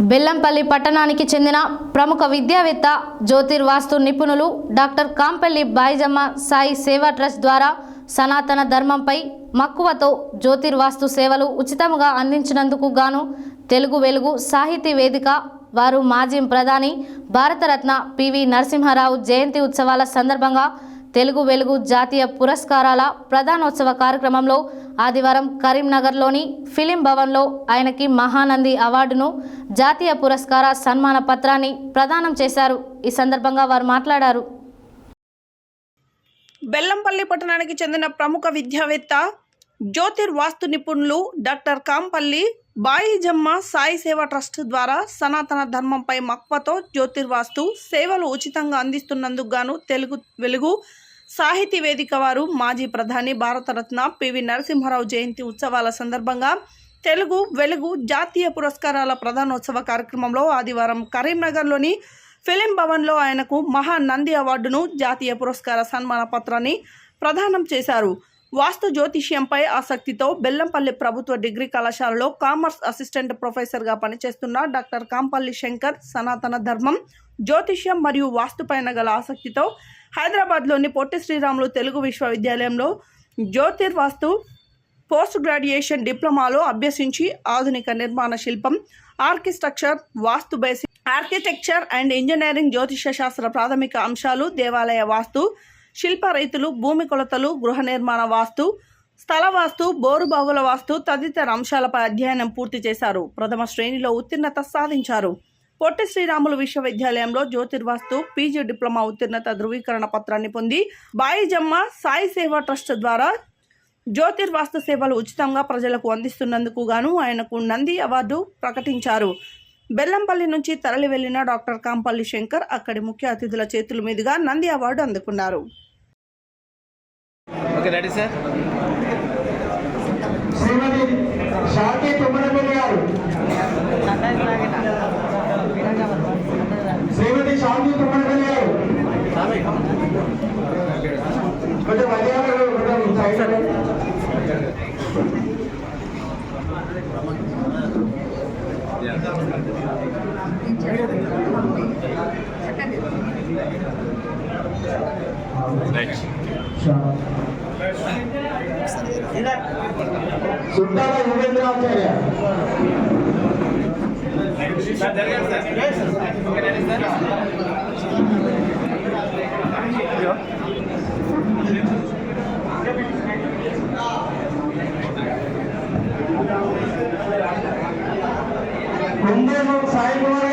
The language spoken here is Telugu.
బెల్లంపల్లి పట్టణానికి చెందిన ప్రముఖ విద్యావేత్త జ్యోతిర్వాస్తు నిపుణులు డాక్టర్ కాంపల్లి బాయిజమ్మ సాయి సేవా ట్రస్ట్ ద్వారా సనాతన ధర్మంపై మక్కువతో జ్యోతిర్వాస్తు సేవలు ఉచితంగా అందించినందుకు గాను తెలుగు వెలుగు సాహితీ వేదిక వారు మాజీ ప్రధాని భారతరత్న పివి నరసింహారావు జయంతి ఉత్సవాల సందర్భంగా తెలుగు వెలుగు జాతీయ పురస్కారాల ప్రధానోత్సవ కార్యక్రమంలో ఆదివారం కరీంనగర్లోని ఫిలిం భవన్లో ఆయనకి మహానంది అవార్డును జాతీయ పురస్కార సన్మాన పత్రాన్ని ప్రదానం చేశారు. ఈ సందర్భంగా వారు మాట్లాడారు. బెల్లంపల్లి పట్టణానికి చెందిన ప్రముఖ విద్యావేత్త జ్యోతిర్వాస్తు నిపుణులు డాక్టర్ కాంపల్లి బాయిజమ్మ సాయి సేవ ట్రస్ట్ ద్వారా సనాతన ధర్మంపై మక్కువతో జ్యోతిర్వాస్తు సేవలు ఉచితంగా అందిస్తున్నందుకు గాను తెలుగు వెలుగు సాహితీ వేదిక వారు మాజీ ప్రధాని భారతరత్న పివి నరసింహారావు జయంతి ఉత్సవాల సందర్భంగా తెలుగు వెలుగు జాతీయ పురస్కారాల ప్రధానోత్సవ కార్యక్రమంలో ఆదివారం కరీంనగర్లోని ఫిలిం భవన్లో ఆయనకు మహా నంది అవార్డును జాతీయ పురస్కార సన్మాన పత్రాన్ని ప్రదానం చేశారు. వాస్తు జ్యోతిష్యంపై ఆసక్తితో బెల్లంపల్లి ప్రభుత్వ డిగ్రీ కళాశాలలో కామర్స్ అసిస్టెంట్ ప్రొఫెసర్గా పనిచేస్తున్న డాక్టర్ కాంపల్లి శంకర్ సనాతన ధర్మం జ్యోతిష్యం మరియు వాస్తుపైన గల ఆసక్తితో హైదరాబాద్లోని పొట్టి శ్రీరాములు తెలుగు విశ్వవిద్యాలయంలో జ్యోతిర్వాస్తు పోస్ట్ గ్రాడ్యుయేషన్ డిప్లొమాలో అభ్యసించి ఆధునిక నిర్మాణ శిల్పం ఆర్కిస్ట్రక్చర్ vastu basic architecture and engineering జ్యోతిష శాస్త్ర ప్రాథమిక అంశాలు దేవాలయ వాస్తు శిల్ప రైతులు భూమి కొలతలు గృహ నిర్మాణ వాస్తు స్థల వాస్తు బోరు బావుల వాస్తు తదితర అంశాలపై అధ్యయనం పూర్తి చేశారు. ప్రథమ శ్రేణిలో ఉత్తీర్ణత సాధించారు. పొట్టి శ్రీరాములు విశ్వవిద్యాలయంలో జ్యోతిర్వాస్తు పీజీ డిప్లొమా ఉత్తీర్ణత ధృవీకరణ పత్రాన్ని పొంది బాయిజమ్మ సాయి సేవా ట్రస్ట్ ద్వారా జ్యోతిర్వాస్తు సేవలు ఉచితంగా ప్రజలకు అందిస్తున్నందుకు గాను ఆయనకు నంది అవార్డు ప్రకటించారు. బెల్లంపల్లి నుంచి తరలి వెళ్ళిన డాక్టర్ కాంపల్లి శంకర్ అక్కడి ముఖ్య అతిథుల చేతుల మీదుగా నంది అవార్డు అందుకున్నారు. కొంచెం సైడ్ రండి. సుద్దాల యుగేంద్రాచార్య సార్ జరగండి సార్ ఓకే సాయి కుమార్